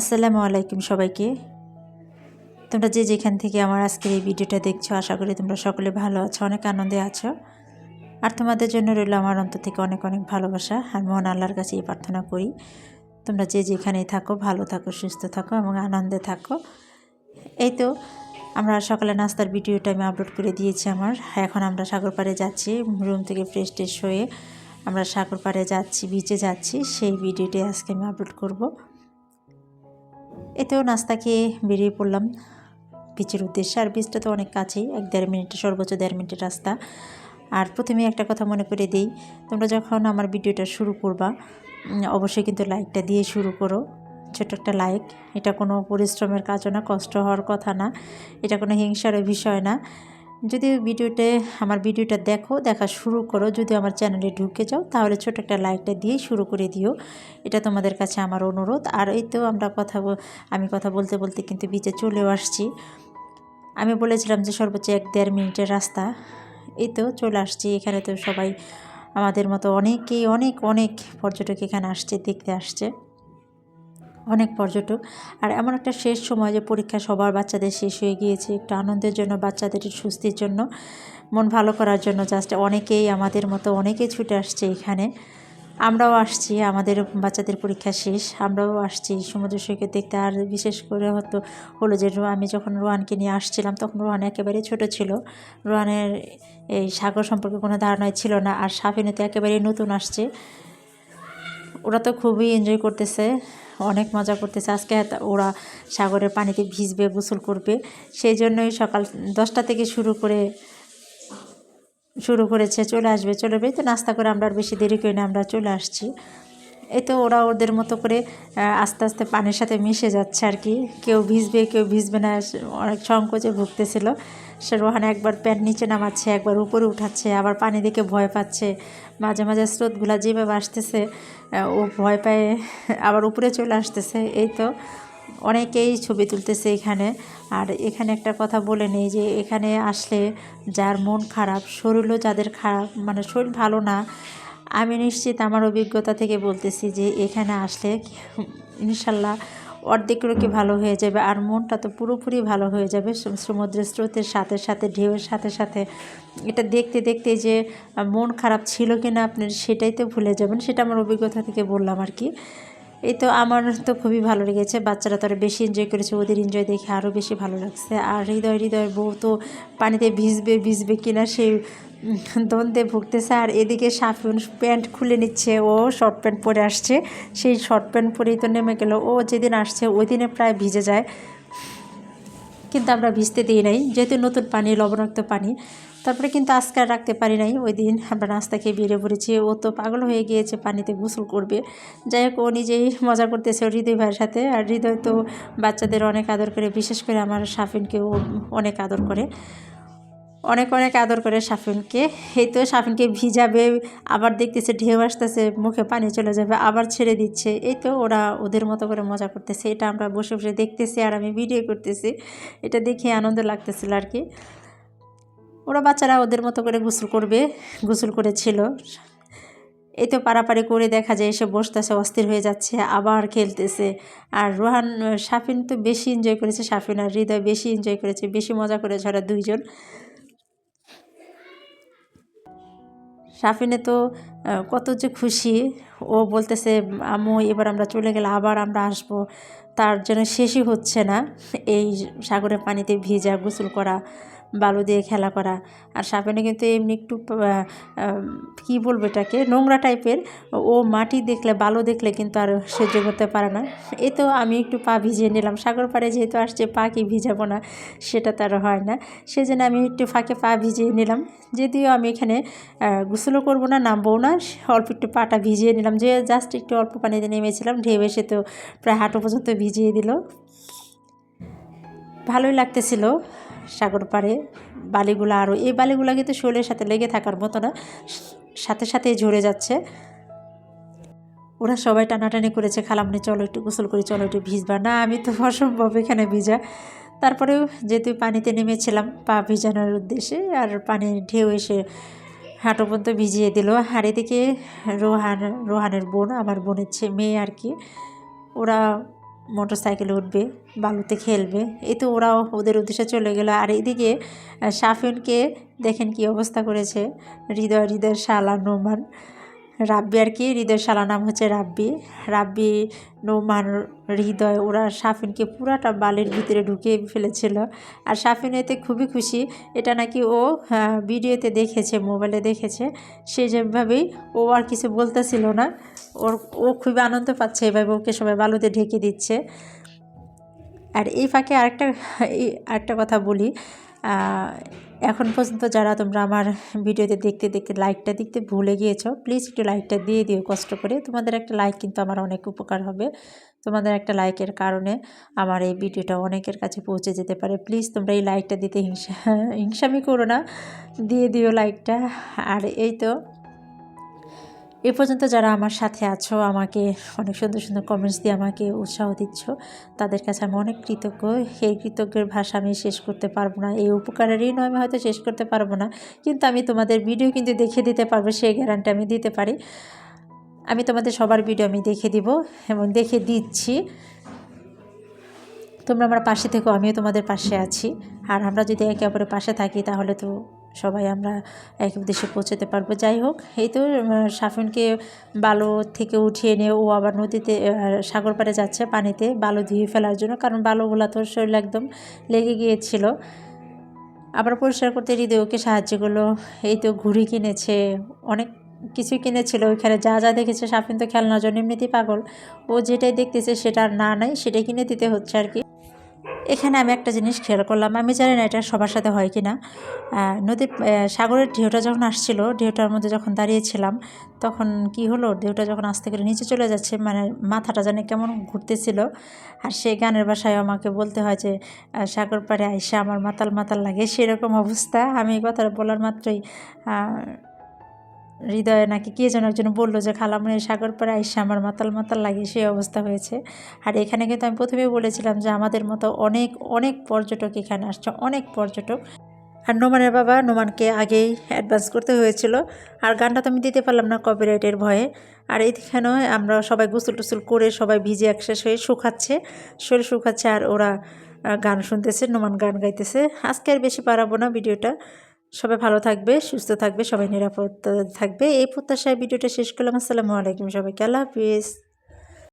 আসসালামু আলাইকুম সবাইকে। তোমরা যে যেখান থেকে আমার আজকের এই ভিডিওটা দেখছ, আশা করি তোমরা সকলে ভালো আছো, অনেক আনন্দে আছো। আর তোমাদের জন্য রইল আমার অন্তর থেকে অনেক অনেক ভালোবাসা আর মহান আল্লাহর কাছে এই প্রার্থনা করি। তোমরা যে যেখানেই থাকো, ভালো থাকো, সুস্থ থাকো এবং আনন্দে থাকো। এই তো, আমরা সকালে নাস্তার ভিডিওটা আমি আপলোড করে দিয়েছি আমার। এখন আমরা সাগর পাড়ে যাচ্ছি রুম থেকে ফ্রেশ ট্রেশ হয়ে আমরা সাগর পাড়ে যাচ্ছি বিচে যাচ্ছি। সেই ভিডিওটাই আজকে আমি আপলোড করব। এতেও নাস্তা খেয়ে বেরিয়ে পড়লাম। পিচের উদ্দেশ্যে আর বিচটা তো অনেক কাছেই, এক দেড় মিনিটে সর্বোচ্চ দেড় মিনিটের রাস্তা। আর প্রথমে একটা কথা মনে করে দিই, তোমরা যখন আমার ভিডিওটা শুরু করবা অবশ্যই কিন্তু লাইকটা দিয়ে শুরু করো। ছোট একটা লাইক, এটা কোনো পরিশ্রমের কাজও না, কষ্ট হওয়ার কথা না, এটা কোনো হিংসার বিষয় না। যদি ভিডিওতে, আমার ভিডিওটা দেখো, দেখা শুরু করো, যদি আমার চ্যানেলে ঢুকে যাও, তাহলে ছোট একটা লাইকটা দিয়ে শুরু করে দিও। এটা তোমাদের কাছে আমার অনুরোধ। আর এই তো আমরা কথা আমি কথা বলতে বলতে কিন্তু বিচে চলেও আসছি। আমি বলেছিলাম যে সর্বোচ্চ এক দেড় মিনিটের রাস্তা। এই তো চলে আসছি। এখানে তো সবাই আমাদের মতো অনেকেই, অনেক অনেক পর্যটক এখানে আসছে, দেখতে আসছে। অনেক পর্যটক। আর এমন একটা শেষ সময় যে পরীক্ষা সবার বাচ্চাদের শেষ হয়ে গিয়েছে, একটু আনন্দের জন্য, বাচ্চাদের সুস্থির জন্য, মন ভালো করার জন্য জাস্ট অনেকেই আমাদের মতো অনেকেই ছুটে আসছে এখানে। আমরাও আসছি, আমাদের বাচ্চাদের পরীক্ষা শেষ, আমরাও আসছি। সমুদ্র সৈকত দেখতে, আর বিশেষ করে হয়তো হলো যে আমি যখন রোহানকে নিয়ে আসছিলাম, তখন রোহান একেবারে ছোট ছিল। রোহানের এই সাগর সম্পর্কে কোনো ধারণাই ছিল না, আর সাফিনে তো একেবারেই নতুন আসছে। ওরা তো খুবই এনজয় করতেছে, অনেক মজা করতেছে। আজকে ওরা সাগরের পানিতে ভিজবে, গোসল করবে। সেই জন্যই সকাল দশটা থেকে শুরু করে, শুরু করেছে, চলে আসবে, চলে যাবে তো নাস্তা করে আমরা আর বেশি দেরি করি না, আমরা চলে আসছি। এই তো ওরা ওদের মতো করে আস্তে আস্তে পানির সাথে মিশে যাচ্ছে আর কি। কেউ ভিজবে কেউ ভিজবে না, অনেক সংকোচে ভুগতেছিল। সে রোহান একবার প্যান্ট নিচে নামাচ্ছে, একবার উপরে উঠাচ্ছে, আবার পানি দেখে ভয় পাচ্ছে। মাঝে মাঝে স্রোতগুলা যেভাবে আসতেছে ও ভয় পায় আবার উপরে চলে আসতেছে। এই তো অনেকেই ছবি তুলতেছে এখানে। আর এখানে একটা কথা বলে নেই যে, এখানে আসলে যার মন খারাপ, শরীরও যাদের খারাপ মানে শরীর ভালো না, আমি নিশ্চিত আমার অভিজ্ঞতা থেকে বলতেছি যে, এখানে আসলে ইনশাল্লাহ অর্ধেক রোগী ভালো হয়ে যাবে আর মনটা তো পুরোপুরি ভালো হয়ে যাবে। সম- সমুদ্রের স্রোতের সাথে সাথে, ঢেউয়ের সাথে সাথে। এটা দেখতে দেখতে যে মন খারাপ ছিল কিনা আপনি সেটাই তো ভুলে যাবেন। সেটা আমার অভিজ্ঞতা থেকে বললাম আর কি। এই তো আমার তো খুবই ভালো লেগেছে। বাচ্চারা তো আর বেশি এনজয় করেছে, ওদের এনজয় দেখে আরও বেশি ভালো লাগছে। আর হৃদয় হৃদয় বউ তো পানিতে ভিজবে ভিজবে কিনা সেই দ্বন্দ্বে ভুগতেছে। আর এদিকে সাফিউন প্যান্ট খুলে নিচ্ছে, ও শর্ট প্যান্ট পরে আসছে। সেই শর্ট প্যান্ট পরেই তো নেমে গেলো। ও যেদিন আসছে, ওই দিনে প্রায় ভিজে যায়। কিন্তু আমরা ভিজতে দিই নাই, যেহেতু নতুন পানি, লবণাক্ত পানি। তারপরে কিন্তু আজকে আর রাখতে পারি নাই, ওই দিন আমরা নাস্তা খেয়ে বেরিয়ে পড়েছি। ও তো পাগল হয়ে গিয়েছে, পানিতে গোসল করবে। যাই হোক, ও নিজেই মজা করতেছে হৃদয় ভাইয়ের সাথে। আর হৃদয় তো বাচ্চাদের অনেক আদর করে, বিশেষ করে আমার সাফিনকেও অনেক আদর করে। অনেক অনেক আদর করে সাফিনকে এই তো সাফিনকে ভিজাবে, আবার দেখতেছে ঢেউ আসতেছে, মুখে পানি চলে যাবে, আবার ছেড়ে দিচ্ছে। এই তো ওরা ওদের মতো করে মজা করতেছে। এটা আমরা বসে বসে দেখতেছি আর আমি ভিডিও করতেছি। এটা দেখে আনন্দ লাগতেছিল আর কি। ওরা বাচ্চারা ওদের মতো করে গোসল করবে, গোসল করেছিল। এই তো পারাপারি করে দেখা যায় এসে বসতেছে, অস্থির হয়ে যাচ্ছে, আবার খেলতেছে। আর রোহান সাফিন তো বেশি এনজয় করেছে সাফিন আর হৃদয় বেশি এনজয় করেছে, বেশি মজা করেছে ওরা দুইজন। সাফিনে তো কত যে খুশি। ও বলতেছে, আম্মু, এবার আমরা চলে গেলে আবার আমরা আসব। তার জন্য শেষই হচ্ছে না। এই সাগরের পানিতে ভিজা, গোসল করা, বালু দিয়ে খেলা করা। আর সাফিনে কিন্তু এমনি একটু কী বলব এটাকে, নোংরা টাইপের। ও মাটি দেখলে, বালু দেখলে কিন্তু আর সহ্য করতে পারে না। এই তো আমি একটু পা ভিজিয়ে নিলাম। সাগর পাড়ে যেহেতু আসছে পা কি ভিজাবো না, সেটা তার হয় না। সেজন্য আমি একটু ফাঁকে পা ভিজিয়ে নিলাম। যদিও আমি এখানে গোসলও করব না নামবো না, অল্প একটু পাটা ভিজিয়ে নিলাম। যে জাস্ট একটু অল্প পানিতে নেমেছিলাম, ঢেউ এসে তো প্রায় হাঁটু পর্যন্ত ভিজিয়ে দিল। ভালোই লাগতেছিল সাগর পাড়ে বালিগুলো আরও এই বালিগুলো কিন্তু শরীরের সাথে লেগে থাকার মতো না, সাথে সাথেই ঝরে যাচ্ছে। ওরা সবাই টানাটানি করেছে খালামনি চলো একটু গোসল করি, চলো একটু ভিজবা। না, আমি তো অসম্ভব এখানে ভিজা। তারপরেও যেহেতু পানিতে নেমেছিলাম, পা ভিজানোর উদ্দেশ্যে আর পানির ঢেউ এসে হাঁটু পর্যন্ত ভিজিয়ে দিল। আর এদিকে রোহান, রোহানের বোন, আমার বোনের ছে, মেয়ে আর কি, ওরা মোটর সাইকেলে উঠবে, বালুতে খেলবে। এই তো ওরাও ওদের উদ্দেশ্যে চলে গেল। আর এদিকে সাফিনকে দেখেন কি অবস্থা করেছে। হৃদয়, হৃদয়ের শালা নোমান। রাব্বি আর কি হৃদয়ের শালা নাম হচ্ছে রাব্বি। রাব্বি নোমান হৃদয় ওরা সাফিনকে পুরাটা বালির ভিতরে ঢুকিয়ে ফেলেছিল। আর সাফিন এতে খুবই খুশি। এটা নাকি ও আহ, ভিডিওতে দেখেছে মোবাইলে দেখেছে। সে যেভাবেই ও আর কিছু বলতেছিল না ওর ও খুবই আনন্দ পাচ্ছে এভাবে ওকে সবাই বালুতে ঢেকে দিচ্ছে। আর এই ফাঁকে আরেকটা আরেকটা কথা বলি। এখন পর্যন্ত যারা তোমরা আমার ভিডিওতে দেখতে দেখতে লাইকটা দেখতে ভুলে গিয়েছো প্লিজ একটু লাইকটা দিয়ে দিও কষ্ট করে। তোমাদের একটা লাইক কিন্তু আমার অনেক উপকার হবে। তোমাদের একটা লাইকের কারণে আমার এই ভিডিওটা অনেকের কাছে পৌঁছে যেতে পারে। প্লিজ তোমরা এই লাইকটা দিতে হিংসা, হিংসামি করো না। দিয়ে দিও লাইকটা আর এই তো এ পর্যন্ত যারা আমার সাথে আছো, আমাকে অনেক সুন্দর সুন্দর কমেন্টস দিয়ে আমাকে উৎসাহ দিচ্ছ, তাদের কাছে আমি অনেক কৃতজ্ঞ। এই কৃতজ্ঞের ভাষা আমি শেষ করতে পারব না, এই উপকারেরই নয় আমি হয়তো শেষ করতে পারব না, কিন্তু আমি তোমাদের ভিডিও কিন্তু দেখে দিতে পারব, সেই গ্যারান্টি আমি দিতে পারি। আমি তোমাদের সবার ভিডিও আমি দেখে দিব এবং দেখে দিচ্ছি। তোমরা আমার পাশে থেকো, আমিও তোমাদের পাশে আছি। আর আমরা যদি একে অপরের পাশে থাকি, তাহলে তো সবাই আমরা এক উদ্দেশ্যে পৌঁছাতে পারব। যাই হোক, এই তো সাফিনকে বালু থেকে উঠিয়ে নিয়ে ও আবার নদীতে সাগর পাড়ে যাচ্ছে পানিতে বালু ধুয়ে ফেলার জন্য, কারণ বালুগুলা তোর শরীর একদম লেগে গিয়েছিল। আবার পরিষ্কার করতে হৃদয় ওকে সাহায্য করল। এই তো ঘুড়ি কিনেছে, অনেক কিছুই কিনেছিল ওইখানে, যা যা দেখেছে সাফিন তো খেলনার জন্য এমনিতেই পাগল। ও যেটাই দেখতেছে সেটা না নাই, সেটাই কিনে দিতে হচ্ছে আর কি। এখানে আমি একটা জিনিস খেয়াল করলাম, আমি জানি না এটা সবার সাথে হয় কি না নদীর সাগরের ঢেউটা যখন আসছিল, ঢেউটার মধ্যে যখন দাঁড়িয়েছিলাম, তখন কি হলো? ঢেউটা যখন আস্তে করে নিচে চলে যাচ্ছে মানে মাথাটা জানে কেমন ঘুরতেছিল। আর সেই গানের বাসায় আমাকে বলতে হয় যে সাগর পাড়ে আইসা আমার মাতাল মাতাল লাগে, সেরকম অবস্থা। আমি এই কথাটা বলার মাত্রই হৃদয়ে নাকি কে যেন একজন বলল যে, খালামনি সাগর পাড়ে আইসা আমার মাতাল মাতাল লাগে সেই অবস্থা হয়েছে। আর এখানে কিন্তু আমি প্রথমেই বলেছিলাম যে, আমাদের মতো অনেক অনেক পর্যটক এখানে আসছে, অনেক পর্যটক। আর নোমানের বাবা নোমানকে আগেই অ্যাডভান্স করতে হয়েছিল। আর গানটা তো আমি দিতে পারলাম না কপিরাইটের ভয়ে। আর এইখানেও আমরা সবাই গোসল টোসল করে সবাই ভিজে একশেষ হয়ে শুকাচ্ছে, শরীর শুকাচ্ছে আর ওরা গান শুনতেছে, নোমান গান গাইতেছে। আজকে আর বেশি পারাবো না ভিডিওটা। সবাই ভালো থাকবে, সুস্থ থাকবে, সবাই নিরাপদ থাকবে। এই প্রত্যাশায় ভিডিওটা শেষ করলাম। আসসালামু আলাইকুম সবাইকে। আল্লাহ হাফিজ।